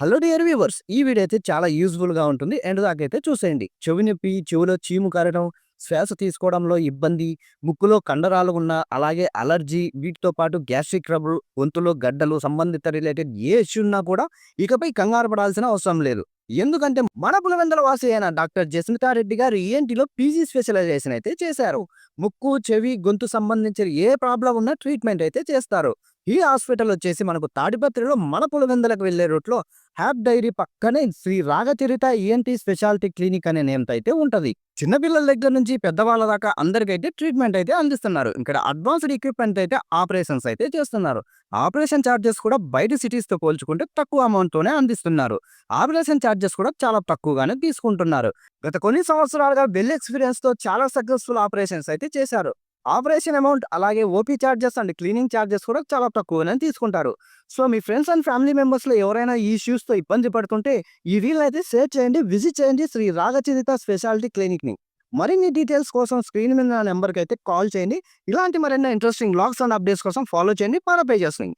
Hello dear viewers ఈ video అయితే చాలా యూజ్ఫుల్గా ఉంటుంది. ఎండ్ దాకైతే చూసేయండి. చెవి నొప్పి చెవిలో చీము కారడం శ్వాస తీసుకోవడంలో ఇబ్బంది ముక్కులో కండరాలు ఉన్న అలాగే అలర్జీ వీటితో పాటు గ్యాస్ట్రిక్ ట్రబుల్ గొంతులో గడ్డలు సంబంధిత రిలేటెడ్ ఏ ఇష్యూ ఉన్నా కూడా ఇకపై కంగారు పడాల్సిన అవసరం లేదు. ఎందుకంటే మన పులవెందల వాసి అయిన డాక్టర్ జస్మితారెడ్డి గారు ఈఎన్టీలో పీజీ స్పెషలైజేషన్ అయితే చేశారు. ముక్కు చెవి గొంతు సంబంధించిన ఏ ప్రాబ్లం ఉన్నా ట్రీట్మెంట్ అయితే చేస్తారు. ఈ హాస్పిటల్ వచ్చేసి మనకు తాడిపత్రిలో మన పులవెందలకు వెళ్ళే రూట్లో హ్యాప్ డైరీ పక్కనే Sri Ragacharitha ENT specialty clinic అనే నేమ్తో అయితే ఉంటుంది. చిన్నపిల్లల దగ్గర నుంచి పెద్దవాళ్ళ దాకా అందరికైతే ట్రీట్మెంట్ అయితే అందిస్తున్నారు. ఇక్కడ అడ్వాన్స్డ్ ఎక్విప్మెంట్ అయితే ఆపరేషన్స్ అయితే చేస్తున్నారు. ఆపరేషన్ ఛార్జెస్ కూడా బయట సిటీస్తో పోల్చుకుంటే తక్కువ అమౌంట్ తోనే అందిస్తున్నారు. ఆపరేషన్ ఛార్జెస్ కూడా చాలా తక్కువగానే తీసుకుంటున్నారు. గత కొన్ని సంవత్సరాలుగా వెల్ ఎక్స్పీరియన్స్తో చాలా సక్సెస్ఫుల్ ఆపరేషన్స్ అయితే చేశారు. ఆపరేషన్ అమౌంట్ అలాగే OP charges and cleaning charges కూడా చాలా తక్కువనే తీసుకుంటారు. సో మీ ఫ్రెండ్స్ అండ్ ఫ్యామిలీ మెంబర్స్లో ఎవరైనా ఈ ఇష్యూస్తో ఇబ్బంది పడుతుంటే ఈ వీల్ అయితే షేర్ చేయండి విజిట్ చేయండి శ్రీ రాగచరిత స్పెషాలిటీ క్లినిక్ని. మరిన్ని డీటెయిల్స్ కోసం స్క్రీన్ మీద నా నెంబర్కి అయితే కాల్ చేయండి. ఇలాంటి మరిన్ని ఇంట్రెస్టింగ్ బ్లాగ్స్ అండ్ అప్డేట్స్ కోసం ఫాలో చేయండి మన పేజెస్ని.